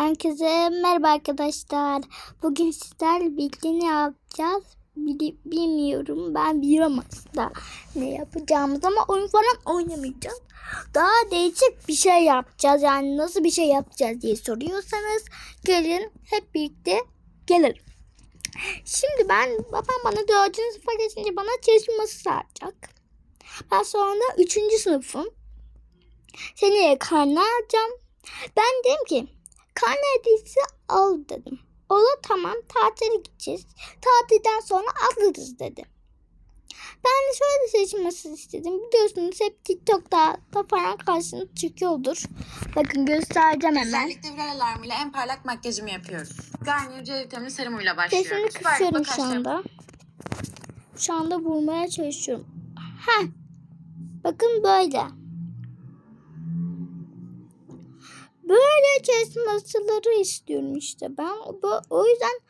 Herkese merhaba arkadaşlar. Bugün sizlerle birlikte ne yapacağız? Bilmiyorum. Ben biliyorum aslında ne yapacağımız ama oyun falan oynamayacağız. Daha değişik bir şey yapacağız. Yani nasıl bir şey yapacağız diye soruyorsanız gelin hep birlikte gelelim. Şimdi ben babam bana dördüncü sınıfa geçince bana çalışması saracak. Ben sonra üçüncü sınıfım. Seneye karne alacağım. Ben dedim ki karne hediyesi al dedim. Olur tamam tatile gideceğiz. Tatilden sonra alırız dedi. Ben de şöyle seçilmesi istedim. Biliyorsunuz hep TikTok'ta da falan karşınıza çıkıyordur. Bakın göstereceğim hemen. Özellikle viral alarmıyla en parlak makyajımı yapıyoruz. Garnier C vitamini serumuyla Sesini başlıyoruz. kısıyorum Bak, şu anda. Şu anda bulmaya çalışıyorum. Ha. Bakın böyle. Böyle çalışmaları istiyorum işte. Ben o yüzden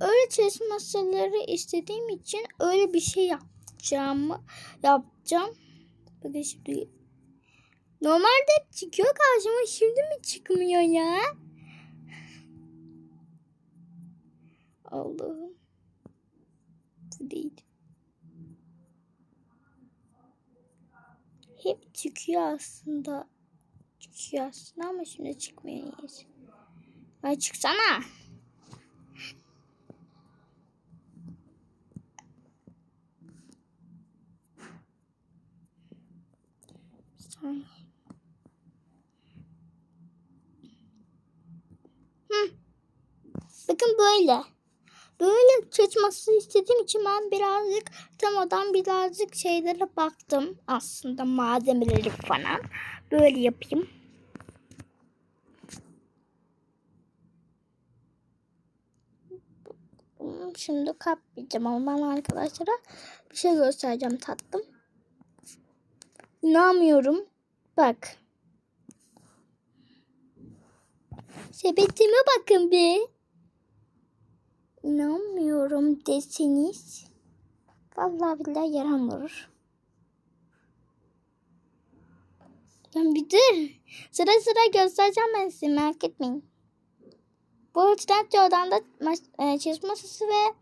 öyle çalışmaları istediğim için öyle bir şey yapacağımı yapacağım. Bakın şimdi Normalde çıkıyor karşıma şimdi mi çıkmıyor ya? Allah'ım. Bu değil. Hep çıkıyor aslında. Çıkıyor aslında ama şimdi niyeyse. Ay çıksana. Hı. Bakın böyle. Böyle çalışması istediğim için ben birazcık temadan birazcık şeylere baktım. Aslında malzemeleri falan. Böyle yapayım. Şimdi kapmayacağım ama ben arkadaşlara bir şey göstereceğim tatlım. İnanmıyorum. Bak. Sepetime bakın bir. İnanmıyorum deseniz. Vallahi billahi yaram vurur. Ben bir dur. Sıra sıra göstereceğim ben size merak etmeyin. Bu Trendyol'dan da ma- e, çalışma masası ve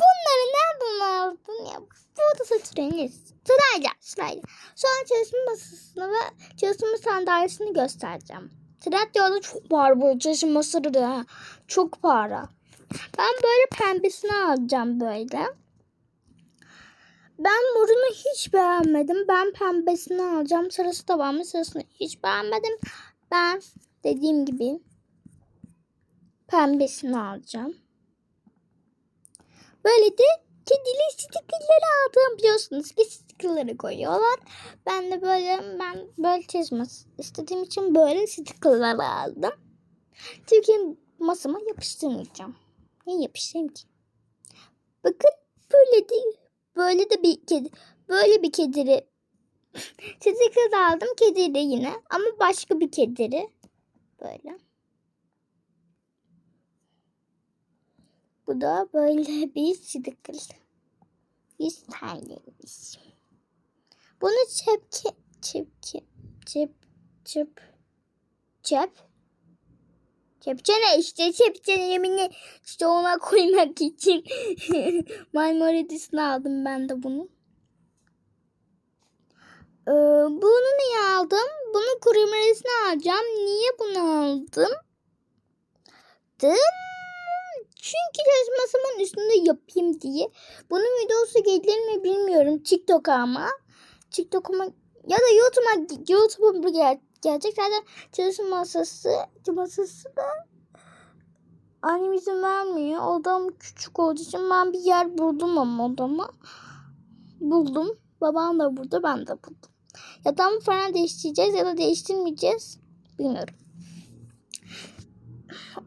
bunları nereden aldın ya? Burada satırınız. Sırayla sırayla. Sonra çalışma masasını ve çalışma sandalyesini göstereceğim. Trendyol'da çok pahalı bu çalışma masası da. Çok pahalı. Ben böyle pembesini alacağım böyle. Ben morunu hiç beğenmedim. Ben pembesini alacağım. Sarısı da var mı? Sarısını hiç beğenmedim. Ben dediğim gibi pembesini alacağım. Böyle de kedili stickerleri aldım. Biliyorsunuz ki stickerları koyuyorlar. Ben de böyle ben böyle çizmesi istediğim için böyle stickerları aldım. Çünkü masama yapıştırmayacağım. Niye yapıştırayım ki? Bakın böyle de böyle de bir kedi böyle bir kediri sticker da aldım kediri yine ama başka bir kediri böyle. Bu da böyle bir sticker. Bir taneymiş. Bunu çepke çepke çep çep çep Çepçe ne işte çepçe yemini işte ona koymak için Marmaris'ini aldım ben de bunu. Ee, bunu niye aldım? Bunu kurumaresini alacağım. Niye bunu aldım? Dım. Çünkü resmasımın üstünde yapayım diye. Bunun videosu gelir mi bilmiyorum. TikTok'a ama. TikTok'uma ya da YouTube'a YouTube'a gel, gelecek. Zaten çalışma masası masası da annem izin vermiyor. Odam küçük olduğu için ben bir yer buldum ama odama. Buldum. Babam da burada ben de buldum. Yatağımı falan değiştireceğiz ya da değiştirmeyeceğiz. Bilmiyorum.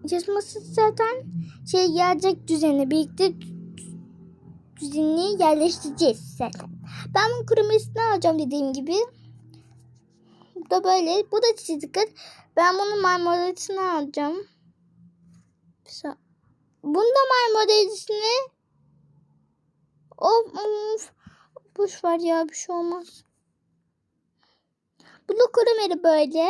Çalışması zaten şey gelecek düzeni birlikte düzenini yerleştireceğiz zaten. Ben bunun kurumasını alacağım dediğim gibi. Bu da böyle. Bu da sticker. Ben bunun marmaratını alacağım. Bunu da marmaratını Of of. Boş ver ya bir şey olmaz. Bunu kurumeri böyle.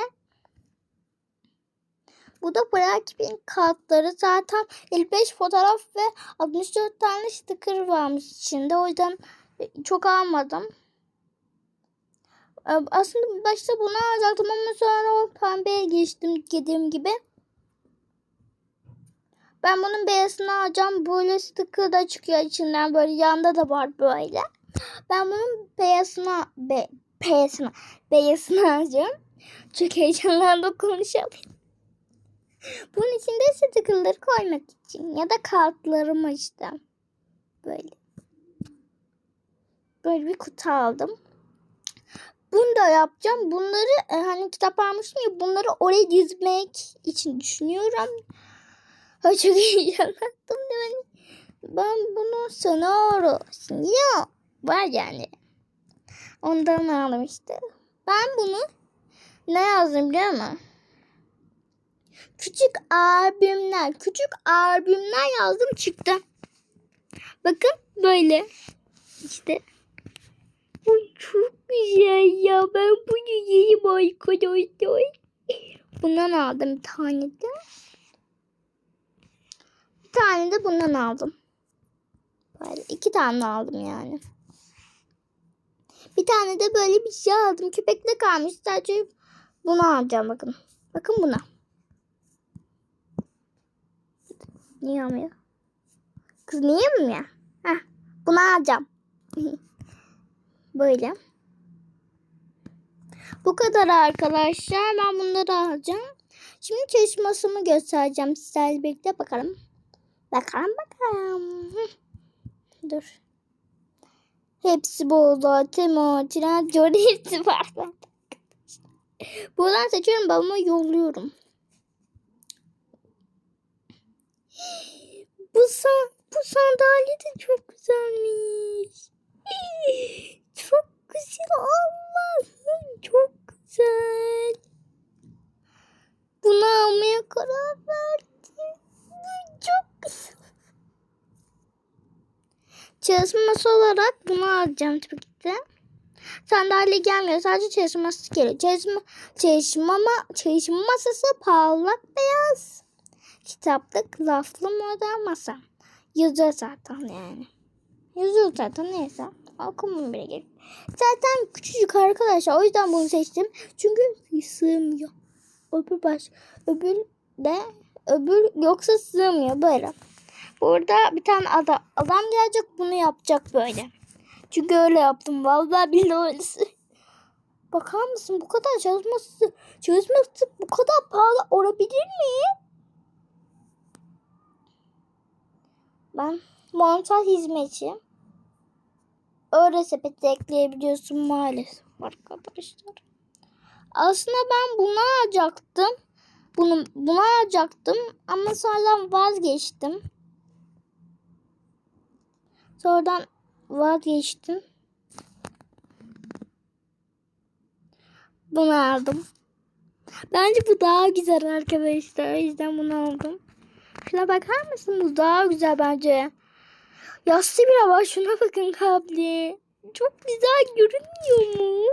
Bu da Blackpink kartları. Zaten 55 fotoğraf ve 64 tane sticker varmış içinde. O yüzden e, çok almadım. E, Aslında başta bunu alacaktım ama sonra o pembeye geçtim dediğim gibi. Ben bunun beyazını alacağım. Böyle sticker da çıkıyor içinden. Böyle yanda da var böyle. Ben bunun beyazını be, beyazını beyazını alacağım. Çok heyecanlandım konuşamıyorum. Bunun içinde stickerları koymak için ya da kartlarımı işte. Böyle. Böyle bir kutu aldım. Bunu da yapacağım. Bunları e, hani kitap almıştım ya bunları oraya dizmek için düşünüyorum. Ay çok heyecanlandım yani. Ben bunu sonoro ya var yani. Ondan aldım işte. Ben bunu ne yazdım biliyor musun? Küçük albümler, küçük albümler yazdım çıktı. Bakın böyle. İşte. Bu çok güzel ya. Ben bunu yiyeyim arkadaşlar. Bundan aldım bir tane de. Bir tane de bundan aldım. Böyle iki tane aldım yani. Bir tane de böyle bir şey aldım. Köpekle kalmış. Sadece bunu alacağım bakın. Bakın buna. Niye almıyor? Kız niye mi ya? Heh, bunu alacağım. böyle. Bu kadar arkadaşlar. Ben bunları alacağım. Şimdi çalışmasımı göstereceğim sizlerle birlikte bakalım. Bakalım bakalım. Dur. Hepsi burada. Timo, Tren, Jory hepsi var. Buradan seçiyorum babama yolluyorum. Bu, san bu sandalye de çok güzelmiş. Çok güzel Allah'ım çok güzel. Bunu almaya karar verdim. Çok güzel. Çalışma masası olarak bunu alacağım tabii ki de. Sandalye gelmiyor. Sadece çalışma masası geliyor. Çalışma, çalışma, ma- çalışma masası parlak beyaz. Kitaplık laflı model masa. Yazıyor zaten yani. Yazıyor zaten neyse. Okumam bile gerek. Zaten küçücük arkadaşlar. O yüzden bunu seçtim. Çünkü sığmıyor. Öbür baş. Öbür de öbür yoksa sığmıyor böyle. Burada bir tane adam, adam gelecek bunu yapacak böyle. Çünkü öyle yaptım. Vallahi billahi öylesi. Bakar mısın bu kadar çalışması, çalışması bu kadar pahalı olabilir mi? Ben montaj hizmetçi. Öyle sepete ekleyebiliyorsun maalesef arkadaşlar. Aslında ben bunu alacaktım. Bunu, bunu alacaktım ama sonra vazgeçtim. Sonradan vazgeçtim. Bunu aldım. Bence bu daha güzel arkadaşlar. O yüzden bunu aldım. Şuna bakar mısın? Bu daha güzel bence. Yassı bile var. Şuna bakın kabli. Çok güzel görünmüyor mu?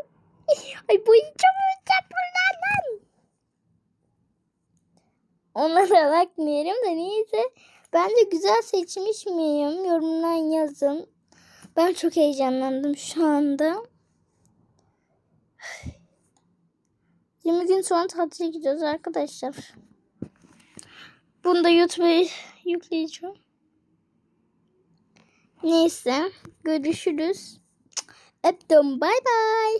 Ay boyayacağım oyuncak bunlardan. Onlara bakmıyorum da neyse. Bence güzel seçmiş miyim? Yorumdan yazın. Ben çok heyecanlandım şu anda. 20 gün sonra tatile gidiyoruz arkadaşlar. Bunu da YouTube'a yükleyeceğim. Neyse. Görüşürüz. Öptüm. Bay bay.